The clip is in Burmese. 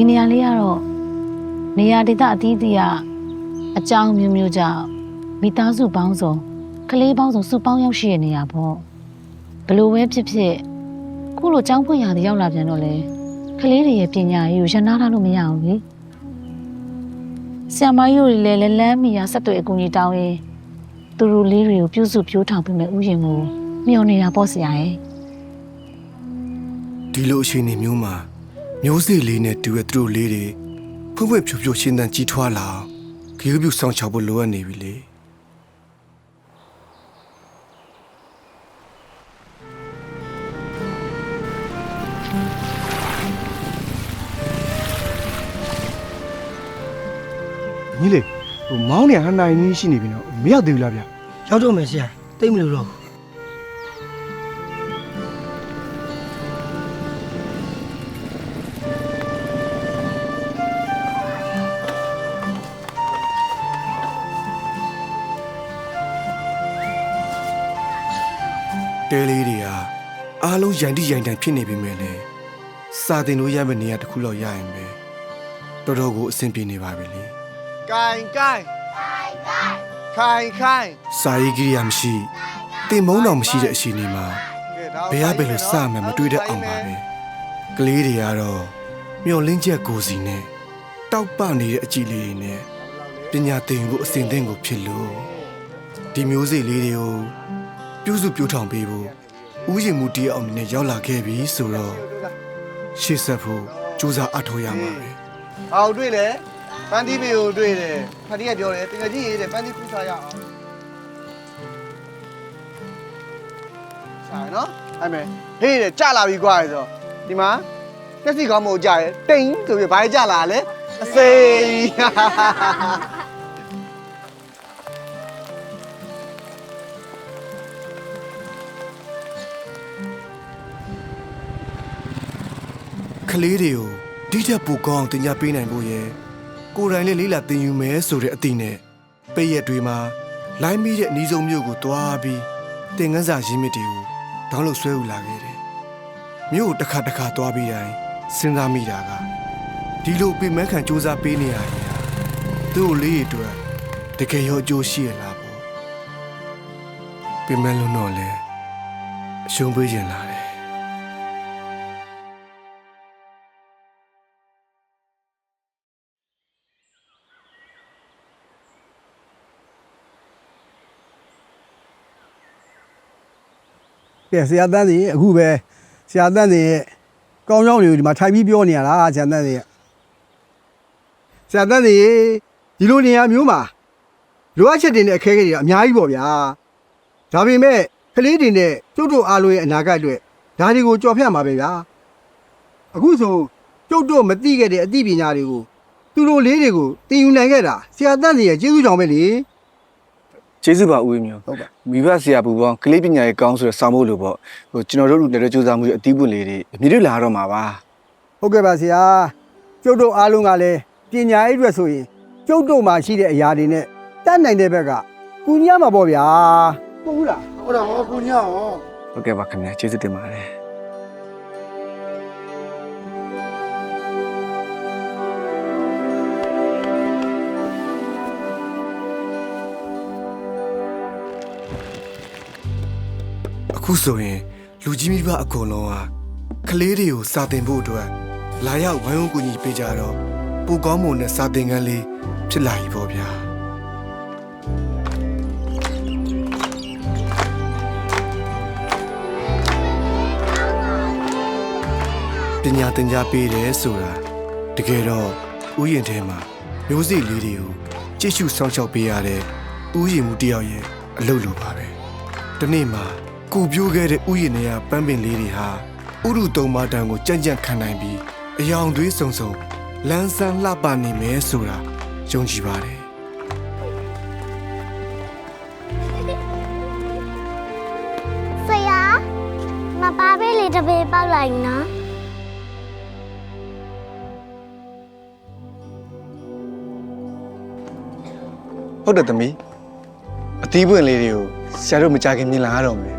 ဒီနေရာလေးကတော့နေရာဒေသအသီးသီးကအကြောင်းမျိုးမျိုးကြောင့်မိသားစုပေါင်းစုံကလေးပေါင်းစုံစုပေါင်းရောက်ရှိတဲ့နေရာပေါ့ဘလို့ပဲဖြစ်ဖြစ်ခုလိုចောင်းဖွင့်ရာတည်ရောက်လာပြန်တော့လေကလေးတွေရဲ့ပညာရေးကိုရနာထားလို့မရဘူးလေဆရာမကြီးတို့လည်းလက်လန်းမီယာဆက်တွေအကူကြီးတောင်းရင်သူတို့လေးတွေကိုပြုစုပြိုးထောင်ပေးမယ်ဥယျာဉ်ကိုမျှော်နေတာပေါ့ဆရာရဲ့ဒီလိုအချိန်နေမျိုးမှာ မျိုးစေ့လေးနဲ့တူရဲ့သူတို့လေးတွေဖွင့်ဖွင့်ဖြိုးဖြိုးရှင်းတန်းကြီးထွားလာအောင်ဂေဂပြုဆောင်ချောက်ဖို့လိုအပ်နေပြီလေညီလေးဟိုမောင်းနေဟန်နိုင်နည်းရှိနေပြီနော်မရောက်သေးဘူးလားဗျရောက်တော့မယ်ဆရာတိတ်မလို့တော့ဘူး တဲလေးတွေကအားလုံးရန်တိရန်တန်ဖြစ်နေပြီမဲ့လေစာတင်လို့ရမယ့်နေရာတစ်ခုလောက်ရရင်ပဲတော်တော်ကိုအဆင်ပြေနေပါပြီလေကိုင်ကိုင်ခိုင်ခိုင်ခိုင်စာရေးကိရိယာမရှိတင်မုန်းတော်မရှိတဲ့အချိန်ဒီမှာဘယ်ရပဲလို့စမှမတွေ့တဲ့အောင်ပါပဲကလေးတွေကတော့မျောလင်းချက်ကိုစီနဲ့တောက်ပနေတဲ့အကြည့်လေးတွေနဲ့ပညာသင်ဖို့အစဉ်သင်ကိုဖြစ်လို့ဒီမျိုးစေ့လေးတွေကို ပြုစုပြောထောင်ပေးဖို့ဥယျာဉ်မှုတရားအောင်နဲ့ရောက်လာခဲ့ပြီဆိုတော့ရှေ့ဆက်ဖို့စူးစမ်းအထောက်ရမှာပဲအောင်တွေ့လေပန်းတီးမေကိုတွေ့တယ်ဖတ်တီးကပြောတယ်တကယ်ကြီးရေးတယ်ပန်းတီးခူးစားရအောင်ဆိုင်နော်အဲ့မဲ့ဟေးတယ်ကြလာပြီကွာဆိုတော့ဒီမှာတက်စီကောင်းမို့ကြရဲတိန်ဆိုပြီးဘာကြလာလဲအစိမ်း ကလေးတွေကိုဒီထက်ပိုကောင်းအောင်တင် जा ပေးနိုင်ဖို့ရယ်ကိုယ်တိုင်လည်းလေးလာသင်ယူမယ်ဆိုတဲ့အသည့်နဲ့ပိတ်ရက်တွေမှာလိုင်းမိတဲ့အနီးဆုံးမြို့ကိုတွားပြီးသင်ခန်းစာရင်းမြစ်တွေကိုဒေါင်းလို့ဆွဲယူလာခဲ့တယ်။မြို့ကိုတစ်ခါတစ်ခါတွားပြီးတိုင်းစဉ်းစားမိတာကဒီလိုပြင်မဲခံစူးစမ်းပေးနေရရင်ဟာသူ့ကိုလေးတွေအတွက်တကယ်ရောအကျိုးရှိရလားပေါ့။ပြင်မဲလုံးတော့လဲအရှုံးပေးရင်လာတယ် ကဲဆရာတန်းစီအခုပဲဆရာတန်းစီရဲ့ကောင်းကြောင်းတွေကိုဒီမှာထိုင်ပြီးပြောနေရတာဆရာတန်းစီရဲ့ဆရာတန်းစီဒီလိုနေရာမျိုးမှာလိုအပ်ချက်တွေနဲ့အခက်အခဲတွေကအများကြီးပေါ့ဗျာဒါပေမဲ့ကလေးတွေနဲ့ကျုပ်တို့အားလုံးရဲ့အနာဂတ်အတွက်ဒါတွေကိုကြော်ဖြတ်မှာပဲဗျာအခုဆိုကျုပ်တို့မသိခဲ့တဲ့အသိပညာတွေကိုသူတို့လေးတွေကိုသင်ယူနိုင်ခဲ့တာဆရာတန်းစီရဲ့ကျေးဇူးကြောင့်ပဲလေ ကျေးဇူးပါဦးဝင်းမျိုးဟုတ်ပါမိဘဆရာပူပေါင်းကလေးပညာရေးကောင်းဆိုတဲ့စာမို့လို့ပေါ့ဟိုကျွန်တော်တို့လူတွေလည်းစူးစမ်းမှုအသီးပွင့်လေးတွေအမြင့်တွေလာတော့မှာပါဟုတ်ကဲ့ပါဆရာကျုပ်တို့အားလုံးကလည်းပညာရေးအတွက်ဆိုရင်ကျုပ်တို့မှာရှိတဲ့အရာတွေနဲ့တတ်နိုင်တဲ့ဘက်ကကူညီရမှာပေါ့ဗျာဟုတ်ဘူးလားဟုတ်တော့ဟောကူညောဟုတ်ကဲ့ပါခင်ဗျာကျေးဇူးတင်ပါတယ် ခုဆိုရင်လူကြီးမိဘအကုန်လုံးဟာကလေးတွေကိုစာသင်ဖို့အတွက်လာရောက်ဝိုင်းဝန်းကူညီပေးကြတော့ပူကောင်းမွန်တဲ့စာသင်ခန်းလေးဖြစ်လာပြီပေါ့ဗျာပညာသင်ကြားပေးတယ်ဆိုတာတကယ်တော့ဥယျာဉ်ထဲမှာမျိုးစေ့လေးတွေကိုကြည့်ရှုစောင့်ရှောက်ပေးရတဲ့ဥယျာဉ်မှုတစ်ယောက်ရဲ့အလုပ်လိုပါပဲဒီနေ့မှာ ကိုပြိုးခဲ့တဲ့ဥယျာဉ်တွေကပန်းပင်လေးတွေဟာဥရုသုံးပါးတန်ကိုကြံ့ကြံ့ခံနိုင်ပြီးအယောင်သွေးစုံစုံလန်းဆန်းလှပနေမယ်ဆိုတာယုံကြည်ပါတယ်ဆရာမပါပေးလေတပေပေါက်လိုက်နော်ဟုတ်တယ်သမီးအသီးပွင့်လေးတွေကိုဆရာတို့မကြခင်မြင်လာရတော့မယ်